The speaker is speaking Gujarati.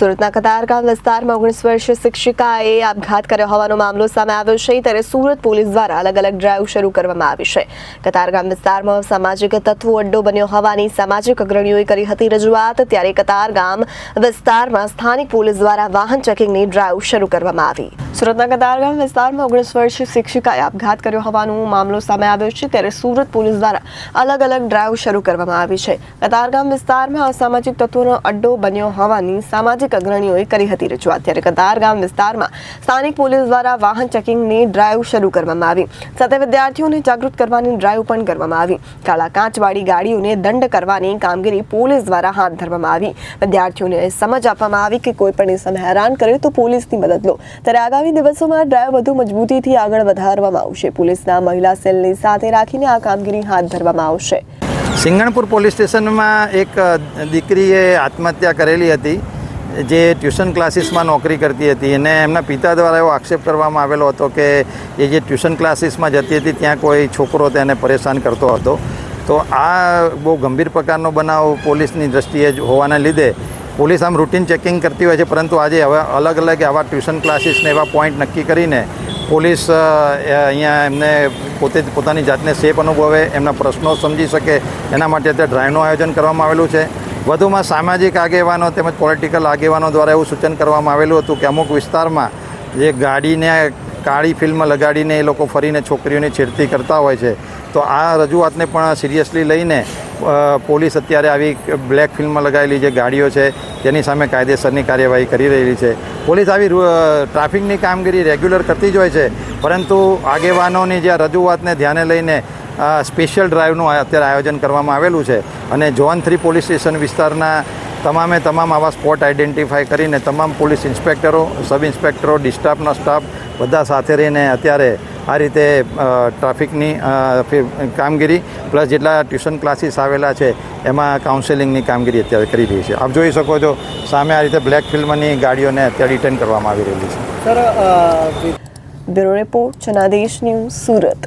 સુરતના કતારગામ વિસ્તારમાં ઓગણીસ વર્ષીય શિક્ષિકાએ આપઘાત કર્યો હોવાનો મામલો સામે આવ્યો છે. ત્યારે સુરત પોલીસ દ્વારા અલગ અલગ ડ્રાઈવ શરૂ કરવામાં આવી છે. કતારગામ વિસ્તારમાં સામાજિક તત્વો અડ્ડો બન્યો હોવાની સામાજિક અગ્રણીઓએ કરી હતી રજૂઆત. ત્યારે કતારગામ વિસ્તારમાં સ્થાનિક પોલીસ દ્વારા વાહન ચેકિંગની ડ્રાઈવ શરૂ કરવામાં આવી. સુરતના કતારગામ વિસ્તારમાં ઓગણીસ વર્ષીય શિક્ષિકાએ આપઘાત કર્યો હોવાનો મામલો સામે આવ્યો છે ત્યારે સુરત પોલીસ દ્વારા અલગ અલગ ડ્રાઈવ શરૂ કરવામાં આવી છે. કતારગામ વિસ્તારમાં અસામાજિક તત્વોનો અડ્ડો બન્યો હોવાની સામાજિક અગ્રણીઓએ કરી હતી રજૂઆત. ત્યારે કતારગામ વિસ્તારમાં સ્થાનિક પોલીસ દ્વારા વાહન ચેકિંગની ડ્રાઈવ શરૂ કરવામાં આવી. સાથે વિદ્યાર્થીઓને જાગૃત કરવાની ડ્રાઈવ પણ કરવામાં આવી. કાળા કાચવાળી ગાડીઓને દંડ કરવાની કામગીરી પોલીસ દ્વારા હાથ ધરવામાં આવી. વિદ્યાર્થીઓને સમજ આપવામાં આવી કે કોઈ પણ સમય હેરાન કરે તો પોલીસની મદદ લો. ત્યારે આગામી દિવસોમાં ડ્રાઈવ વધુ મજબૂતીથી આગળ વધારવામાં આવશે. પોલીસના મહિલા સેલની સાથે રાખીને આ કામગીરી હાથ ધરવામાં આવશે. સિંગણપુર પોલીસ સ્ટેશનમાં એક દીકરીએ આત્મહત્યા કરેલી હતી, જે ટ્યુશન ક્લાસીસમાં નોકરી કરતી હતી. અને એમના પિતા દ્વારા એવો આક્ષેપ કરવામાં આવેલો હતો કે એ જે ટ્યુશન ક્લાસીસમાં જતી હતી, ત્યાં કોઈ છોકરો તેને પરેશાન કરતો હતો. તો આ બહુ ગંભીર પ્રકારનો બનાવ પોલીસની દ્રષ્ટિએ જ હોવાને લીધે પોલીસ આમ રૂટીન ચેકિંગ કરતી હોય છે, પરંતુ આજે હવે અલગ અલગ આવા ટ્યુશન ક્લાસીસને એવા પોઈન્ટ નક્કી કરીને પોલીસ અહીંયા એમને પોતે જ પોતાની જાતને સેફ અનુભવે, એમના પ્રશ્નો સમજી શકે, એના માટે અત્યારે ડ્રાઈવનું આયોજન કરવામાં આવેલું છે. વધુમાં સામાજિક આગેવાનો તેમજ પોલિટિકલ આગેવાનો દ્વારા એવું સૂચન કરવામાં આવેલું હતું કે અમુક વિસ્તારમાં જે ગાડીને, કાળી ફિલ્મ લગાડીને એ લોકો ફરીને છોકરીઓની છેડતી કરતા હોય છે. તો આ રજૂઆતને પણ સિરિયસલી લઈને પોલીસ અત્યારે આવી બ્લેક ફિલ્મમાં લગાવેલી જે ગાડીઓ છે, તેની સામે કાયદેસરની કાર્યવાહી કરી રહેલી છે. પોલીસ આવી ટ્રાફિકની કામગીરી રેગ્યુલર કરતી જ હોય છે, પરંતુ આગેવાનોની જે રજૂઆતને ધ્યાને લઈને સ્પેશિયલ ડ્રાઈવનું અત્યારે આયોજન કરવામાં આવેલું છે. અને જોન થ્રી પોલીસ સ્ટેશન વિસ્તારના તમામે તમામ આવા સ્પોટ આઈડેન્ટિફાઈ કરીને તમામ પોલીસ ઇન્સ્પેક્ટરો, સબ ઇન્સ્પેક્ટરો, ડિસ્ટાફના સ્ટાફ બધા સાથે રહીને અત્યારે આ રીતે ટ્રાફિકની કામગીરી પ્લસ જેટલા ટ્યુશન ક્લાસીસ આવેલા છે એમાં કાઉન્સેલિંગની કામગીરી અત્યારે કરી રહી છે. આપ જોઈ શકો છો સામે આ રીતે બ્લેક ફિલ્મની ગાડીઓને અત્યારે રિટર્ન કરવામાં આવી રહેલી છે. Bureau report Janadesh news Surat.